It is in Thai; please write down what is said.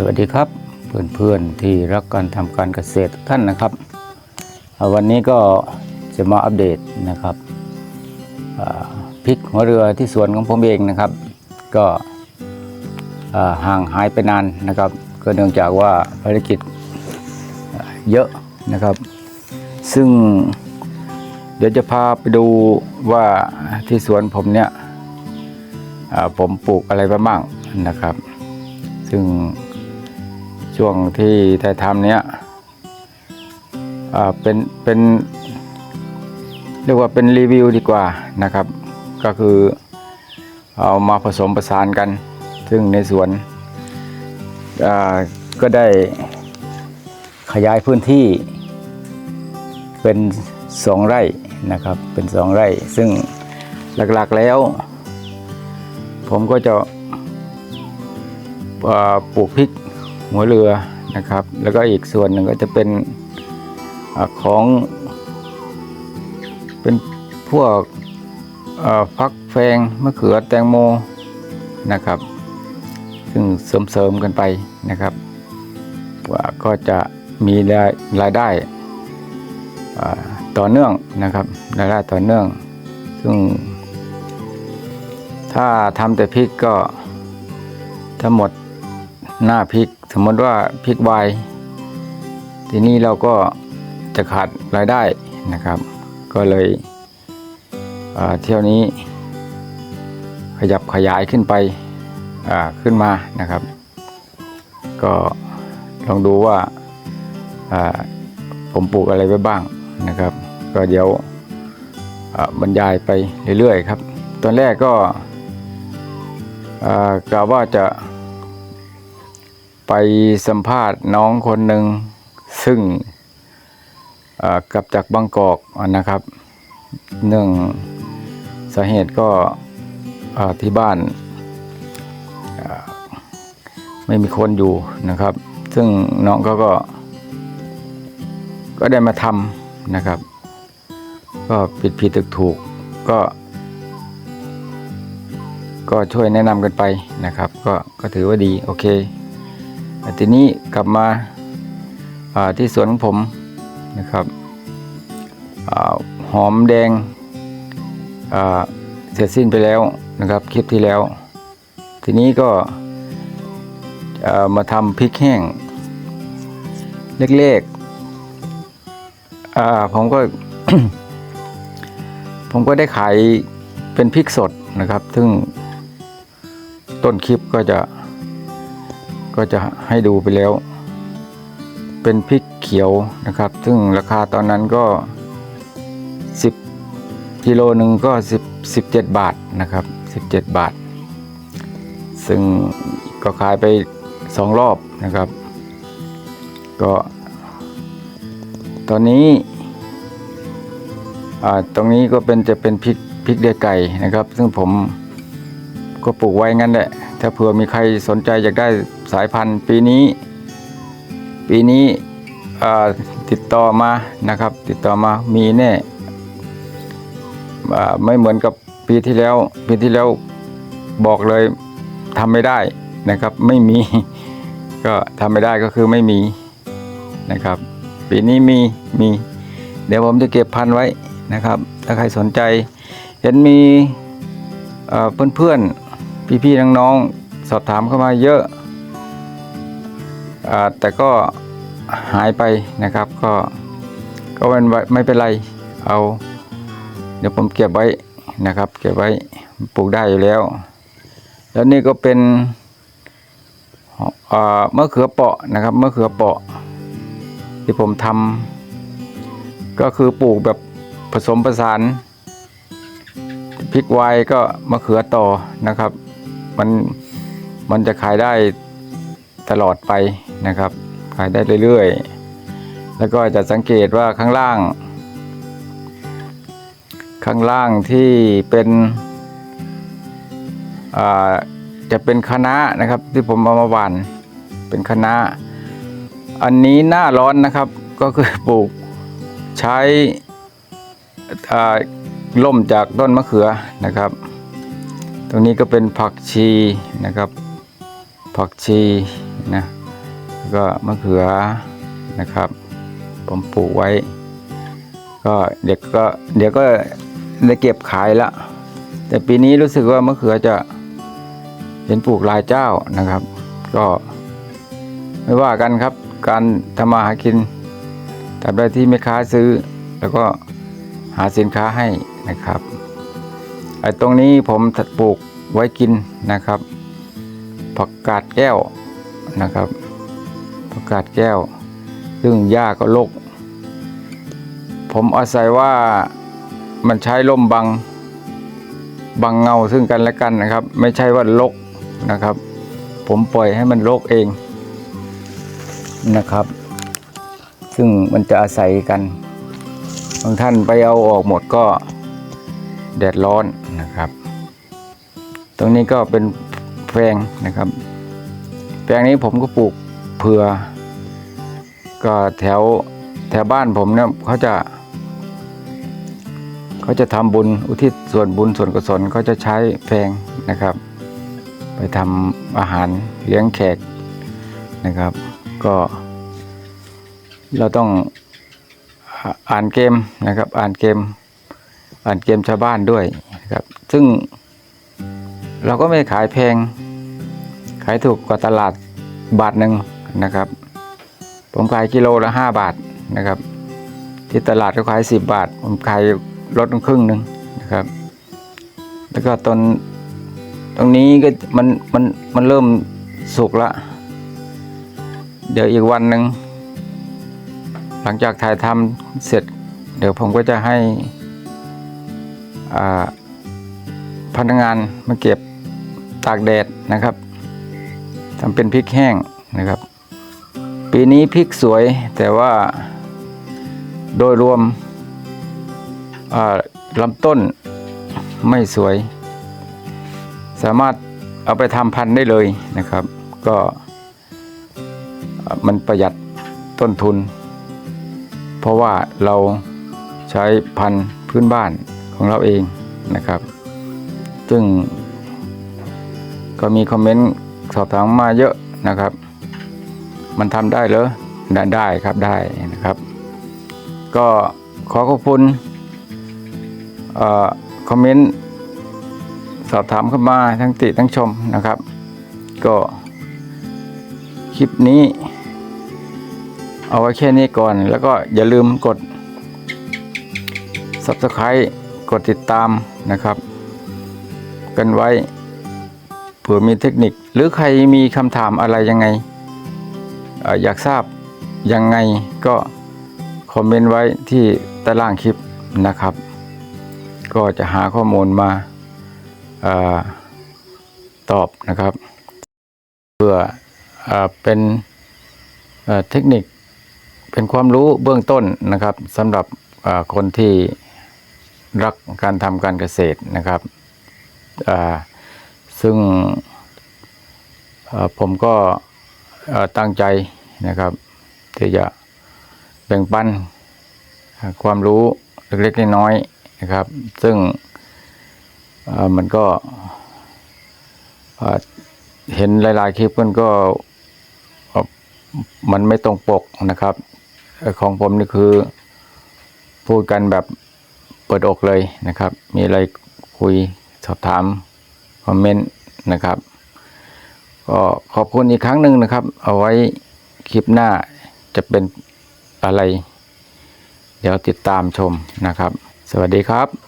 สวัสดีครับเพื่อนๆที่รักการทำการเกษตรท่านนะครับ วันนี้ก็จะมาอัปเดตนะครับพริกหัวเรือที่สวนของผมเองนะครับ ก็ห่างหายไปนานนะครับ ก็เนื่องจากว่าภารกิจเยอะนะครับ ซึ่งเดี๋ยวจะพาไปดูว่าที่สวนผมเนี่ยผมปลูกอะไรไปบ้างนะครับ ซึ่ง ช่วงที่ถ่ายทำเนี้ยอ่าเป็นเป็นเรียกว่าเป็นรีวิวดีกว่านะครับ ก็คือเอามาผสมประสานกัน ซึ่งในสวนอ่าก็ได้ขยายพื้นที่เป็นสองไร่นะครับ เป็นสองไร่ ซึ่งหลักๆแล้ว ผมก็จะปลูกพริก หัวเรือนะครับ แล้วก็อีกส่วนหนึ่งก็จะเป็นอของเป็นพวกฟักแฟงมะเขือแตงโมนะครับ ซึ่งเสริมๆกันไปนะครับว่าก็จะมีรายรายได้ต่อเนื่องนะครับรายได้ต่อเนื่อง ซึ่ง ถ้าทำแต่พริกก็ทั้งหมด หน้าพริก สมมติว่าพริกวายทีนี้เราก็จะขาดรายได้นะครับ ก็เลยเที่ยวนี้ ขยับขยายขึ้นไปขึ้นมานะครับ ก็ลองดูว่าผมปลูกอะไรไว้บ้างนะครับ ก็เดี๋ยวบรรยายไปเรื่อยๆครับ ตอนแรกก็กล่าวว่าจะ ไปสัมภาษณ์น้องคนหนึ่งซึ่งกลับจากบางกอกนะครับเนื่งสาเหตุก็ที่บ้านไม่มีคนอยู่นะครับ ซึ่งน้องเขาก็ ก็ได้มาทำนะครับ ก็ผิดผิดถูกถูกก็ ก็ช่วยแนะนำกันไปนะครับ ก็ก็ถือว่าดี โอเค ทีนี้กลับมาาที่สวนของผมนะครับอหอมแดงเสร็จสิ้นไปแล้วนะครับคลิปที่แล้ว ทีนี้ก็ามาทำพริกแห้งเล็กๆผมก็ผมก็ได้ขายเป็นพริกสดนะครับ ซึ่งต้นคลิปก็จะ ก็จะให้ดูไปแล้ว เป็นพริกเขียวนะครับ ซึ่งราคาตอนนั้นก็ 10กิโลหนึ่งก็10 17 บาทนะครับ 17 บาท ซึ่งก็ขายไปสองรอบนะครับ ก็ ตอนนี้อ่าตรงนี้ก็เป็นจะเป็นพริกพริกเดือไก่นะครับ ซึ่งผมก็ปลูกไว้งั้นแหละ ถ้าเผื่อมีใครสนใจอยากได้สายพันธุ์ปีนี้ ปีนี้ติดต่อมานะครับ ติดต่อมามีแน่ไม่เหมือนกับปีที่แล้ว ปีที่แล้วบอกเลยทำไม่ได้นะครับ ไม่มี ก็ทำไม่ได้ก็คือไม่มีนะครับ ปีนี้มีมี เดี๋ยวผมจะเก็บพันธุ์ไว้นะครับ ถ้าใครสนใจ เห็นมีเอ่อเพื่อนๆ พี่ๆน้องๆสอบถามเข้ามาเยอะอแต่ก็หายไปนะครับ ก็ก็ไม่ไม่เป็นไรเอา เดี๋ยวผมเก็บไว้นะครับ เก็บไว้ปลูกได้อยู่แล้ว แล้วนี่ก็เป็นเอ่อมะเขือเปาะนะครับมะเขือเปาะ ที่ผมทำก็คือปลูกแบบผสมผสานพริกไวก็มะเขือต่อนะครับ มันมันจะขายได้ตลอดไปนะครับ ขายได้เรื่อยๆ แล้วก็จะสังเกตว่าข้างล่าง ข้างล่างที่เป็นจะเป็นคณะนะครับที่ผมเอามาหว่านเป็นคณะ อันนี้หน้าร้อนนะครับก็คือปลูกใช้ล่มจากต้นมะเขือนะครับ ตรงนี้ก็เป็นผักชีนะครับ ผักชีนะก็มะเขือนะครับ ผมปลูกไว้ ก็เด็กก็เดี๋ยวก็ได้เก็บขายละแต่ปีนี้รู้สึกว่ามะเขือจะเห็นปลูกหลายเจ้านะครับ ก็ไม่ว่ากันครับ การทำมาหากินทำได้ที่แม่ค้าซื้อ แล้วก็หาสินค้าให้นะครับ ไอ้ตรงนี้ผมปลูกไว้กินนะครับ ผักกาดแก้วนะครับ ผักกาดแก้ว ซึ่งหญ้าก็รกผมอาศัยว่ามันใช้ล่มบัง บังเงาซึ่งกันและกันนะครับ ไม่ใช่ว่าลกนะครับ ผมปล่อยให้มันรกเองนะครับ ซึ่งมันจะอาศัยกัน บางท่านไปเอาออกหมดก็แดดร้อน นะครับ ตรงนี้ก็เป็นแปลงนะครับ แปลงนี้ผมก็ปลูกเผื่อ ก็แถวแถวบ้านผมเนี่ยเขาจะ เขาจะทำบุญอุทิศส่วนบุญส่วนกุศลเขาจะใช้แพงนะครับ ไปทำอาหารเลี้ยงแขกนะครับ ก็เราต้องอ่านเกมนะครับ อ่านเกม อ่านเกมชาวบ้านด้วย นะครับ ซึ่งเราก็ไม่ขายแพง ขายถูกกว่าตลาดบาทหนึ่งนะครับ ผมขายกิโลละห้าบาทนะครับ ที่ตลาดก็ขายสิบบาท ผมขายลดครึ่งหนึ่งนะครับ แล้วก็ตอนตรงนี้ก็มันมันมันเริ่มสุกละ เดี๋ยวอีกวันหนึ่งหลังจากถ่ายทำเสร็จ เดี๋ยวผมก็จะให้อ่า พนักงานมาเก็บตากแดดนะครับทำเป็นพริกแห้งนะครับ ปีนี้พริกสวยแต่ว่าโดยรวมลำต้นไม่สวย สามารถเอาไปทำพันธุ์ได้เลยนะครับ ก็มันประหยัดต้นทุน เพราะว่าเราใช้พันธุ์พื้นบ้านของเราเองนะครับ ซึ่ง ก็มีคอมเมนต์สอบถามมาเยอะนะครับ มันทำได้เหรอได้ได้ครับได้นะครับ ก็ขอขอบคุณอคอมเมนต์สอบถามเข้ามาทั้งติทั้งชมนะครับ ก็คลิปนี้ เอาไว้แค่นี้ก่อน แล้วก็อย่าลืมกด Subscribe กดติดตามนะครับ กันไว้เผื่อมีเทคนิค หรือใครมีคำถามอะไรยังไงออยากทราบยังไงก็คอมเมนต์ไว้ที่ใต้ล่างคลิปนะครับ ก็จะหาข้อมูลมาอตอบนะครับ เพื่อเอเป็นเเทคนิคเป็นความรู้เบื้องต้นนะครับสำหรับคนที่รักการทำการเกษตรนะครับ ซึ่งผมก็ตั้งใจนะครับ ที่จะแบ่งปันความรู้เล็กๆน้อยๆนะครับ ซึ่งมันก็เห็นหลายๆคลิปมันก็มันไม่ตรงปกนะครับ ของผมนี่คือพูดกันแบบเปิดอกเลยนะครับ มีอะไรคุย สอบถามคอมเมนต์นะครับ ก็ขอบคุณอีกครั้งหนึ่งนะครับ เอาไว้คลิปหน้าจะเป็นอะไร เดี๋ยวติดตามชมนะครับ สวัสดีครับ